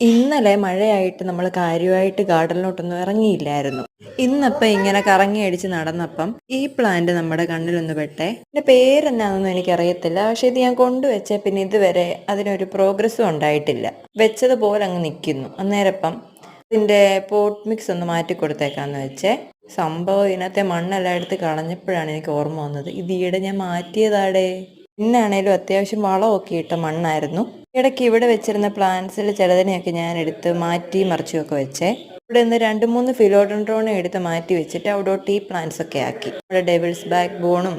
ഇന്നലെ മഴയായിട്ട് നമ്മൾ കാര്യമായിട്ട് ഗാർഡനിലോട്ടൊന്നും ഇറങ്ങിയില്ലായിരുന്നു. ഇന്നപ്പം ഇങ്ങനെ കറങ്ങി അടിച്ച് നടന്നപ്പം ഈ പ്ലാന്റ് നമ്മുടെ കണ്ണിലൊന്ന് പെട്ടെ. ഇതിന്റെ പേരെന്നാണെന്നൊന്നും എനിക്കറിയത്തില്ല. പക്ഷെ ഇത് ഞാൻ കൊണ്ടുവച്ച പിന്നെ ഇതുവരെ അതിനൊരു പ്രോഗ്രസ്സും ഉണ്ടായിട്ടില്ല. വെച്ചതുപോലെ അങ്ങ് നിൽക്കുന്നു അന്നേരപ്പം ഇതിന്റെ പോട്ട് മിക്സ് ഒന്ന് മാറ്റി കൊടുത്തേക്കാന്ന് വെച്ചേ. സംഭവം ഇതിനകത്തെ മണ്ണെല്ലാം എടുത്ത് കളഞ്ഞപ്പോഴാണ് എനിക്ക് ഓർമ്മ വന്നത്. ഇത് ഈയിടെ ഞാൻ മാറ്റിയതാടേ. പിന്നാണേലും അത്യാവശ്യം വളമൊക്കെ ഇട്ട മണ്ണായിരുന്നു. ഇടയ്ക്ക് ഇവിടെ വെച്ചിരുന്ന പ്ലാന്റ്സിൽ ചിലതിനെയൊക്കെ ഞാൻ എടുത്ത് മാറ്റി മറിച്ചുമൊക്കെ വെച്ചേ. ഇവിടെ നിന്ന് രണ്ട് മൂന്ന് ഫിലോഡൻഡ്രോണെ എടുത്ത് മാറ്റി വെച്ചിട്ട് അവിടോട്ട് ഈ പ്ലാന്റ്സ് ഒക്കെ ആക്കി. ഇവിടെ ഡെവിൾസ് ബാക്ക് ബോണും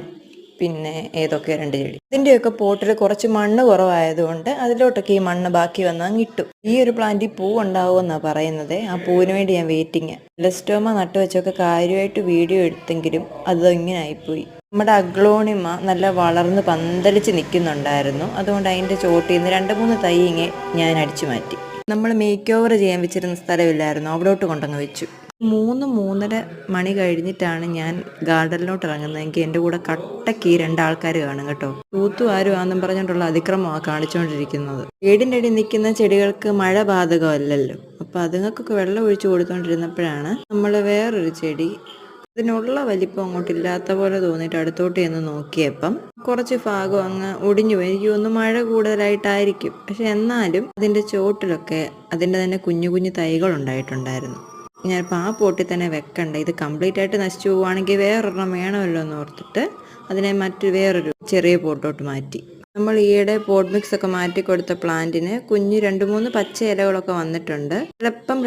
പിന്നെ ഏതൊക്കെ രണ്ട് ചെടി. ഇതിന്റെയൊക്കെ പോട്ടിൽ കുറച്ച് മണ്ണ് കുറവായതുകൊണ്ട് അതിലോട്ടൊക്കെ ഈ മണ്ണ് ബാക്കി വന്നാൽ ഇട്ടു. ഈ ഒരു പ്ലാന്റിൽ പൂ ഉണ്ടാവുമെന്നാണ് പറയുന്നത്. ആ പൂവിന് വേണ്ടി ഞാൻ വെയിറ്റിങ് ലെസ്റ്റോമ നട്ടുവെച്ചൊക്കെ കാര്യമായിട്ട് വീഡിയോ എടുത്തെങ്കിലും അത് ഇങ്ങനെ ആയിപ്പോയി. നമ്മുടെ അഗ്ലോണിമ നല്ല വളർന്ന് പന്തലിച്ച് നിൽക്കുന്നുണ്ടായിരുന്നു. അതുകൊണ്ട് അതിന്റെ ചോട്ടിൽ നിന്ന് രണ്ട് മൂന്ന് തൈ ഞാൻ അടിച്ചു മാറ്റി. നമ്മൾ മേക്ക് ഓവർ ചെയ്യാൻ വെച്ചിരുന്ന സ്ഥലമില്ലായിരുന്നു. അവിടോട്ട് കൊണ്ടങ്ങ് വെച്ചു. മൂന്ന് മൂന്നര മണി കഴിഞ്ഞിട്ടാണ് ഞാൻ ഗാർഡനിലോട്ട് ഇറങ്ങുന്നതെങ്കിൽ എന്റെ കൂടെ കട്ടയ്ക്ക് ഈ രണ്ടാൾക്കാർ കാണും കേട്ടോ. തൂത്തു ആരും ആന്നും പറഞ്ഞുകൊണ്ടുള്ള അതിക്രമമാണ് കാണിച്ചുകൊണ്ടിരിക്കുന്നത്. വീടിന്റെ അടി നിൽക്കുന്ന ചെടികൾക്ക് മഴ ബാധകമല്ലല്ലോ. അപ്പം അതുങ്ങൾക്കൊക്കെ വെള്ളം ഒഴിച്ചു കൊടുത്തുകൊണ്ടിരുന്നപ്പോഴാണ് നമ്മൾ വേറൊരു ചെടി ഇതിനുള്ള വലിപ്പം അങ്ങോട്ട് ഇല്ലാത്ത പോലെ തോന്നിയിട്ട് അടുത്തോട്ട് ചെന്ന് നോക്കിയപ്പം കുറച്ച് ഭാഗം അങ്ങ് ഒടിഞ്ഞു പോയി. എനിക്ക് ഒന്ന് മഴ കൂടുതലായിട്ടായിരിക്കും. പക്ഷെ എന്നാലും അതിന്റെ ചോട്ടിലൊക്കെ അതിന്റെ തന്നെ കുഞ്ഞു കുഞ്ഞു തൈകൾ ഉണ്ടായിട്ടുണ്ടായിരുന്നു ഞാനിപ്പോൾ ആ പോട്ടിൽ തന്നെ വെക്കണ്ട. ഇത് കംപ്ലീറ്റ് ആയിട്ട് നശിച്ചു പോവുകയാണെങ്കിൽ വേറൊരെണ്ണം വേണമല്ലോ എന്ന് ഓർത്തിട്ട് അതിനെ മറ്റു വേറൊരു ചെറിയ പോട്ടോട്ട് മാറ്റി. നമ്മൾ ഈയിടെ പോട്ട് മിക്സ് ഒക്കെ മാറ്റി കൊടുത്ത പ്ലാന്റിന് കുഞ്ഞു രണ്ട് മൂന്ന് പച്ച ഇലകളൊക്കെ വന്നിട്ടുണ്ട്. എളുപ്പം